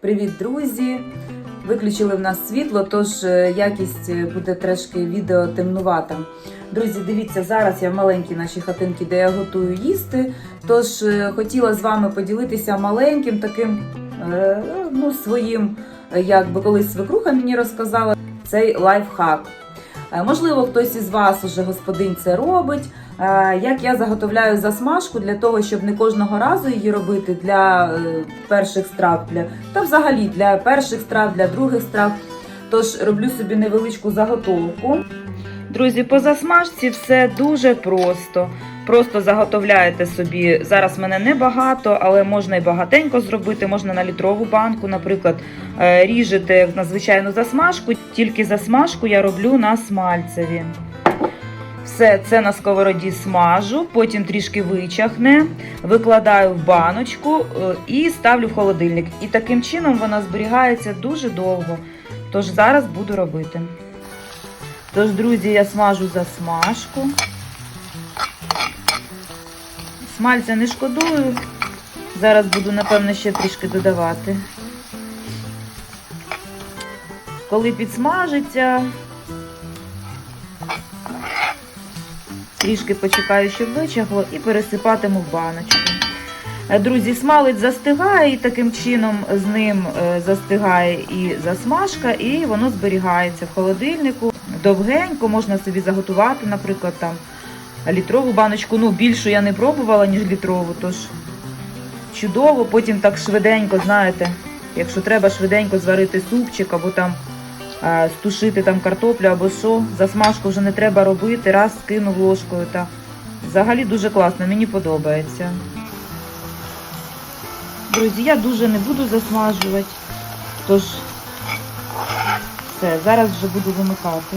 Привіт, друзі! Виключили в нас світло, тож е, якість е, буде трошки відео темнувата. Друзі, дивіться, зараз я в маленькій нашій хатинці, де я готую їсти. Тож е, хотіла з вами поділитися маленьким таким ну, своїм, як би колись свекруха мені розказала, цей лайфхак. Можливо, хтось із вас уже господин це робить. Е, Як я заготовляю засмажку для того, щоб не кожного разу її робити для е, перших страв, для та взагалі для перших страв, для других страв. Тож роблю собі невеличку заготовку. Друзі, по засмажці все дуже просто. Просто заготовляєте собі. Зараз в мене небагато, але можна і багатенько зробити. Можна на літрову банку, наприклад, е, ріжете на звичайну засмажку, тільки засмажку я роблю на смальцеві. Все це на сковороді смажу, потім трішки вичахне, викладаю в баночку е, і ставлю в холодильник. І таким чином вона зберігається дуже довго. Тож зараз буду робити. Тож, друзі, я смажу засмажку. Смальця не шкодую. Зараз буду, напевно, ще трішки додавати. Коли підсмажиться, трішки почекаю, щоб вичахло, і пересипатиму в баночку. Е, Друзі, смалець застигає, і таким чином з ним е, застигає і засмажка, і воно зберігається в холодильнику. Довгенько можна собі заготувати, наприклад, там літрову баночку. Ну, більшу я не пробувала, ніж літрову, тож чудово. Потім так швиденько, знаєте, якщо треба швиденько зварити супчик або там стушити там картоплю або що, засмажку вже не треба робити, раз скинув ложкою. Та взагалі дуже класно, мені подобається. Друзі, я дуже не буду засмажувати, тож все, зараз вже буду вимикати.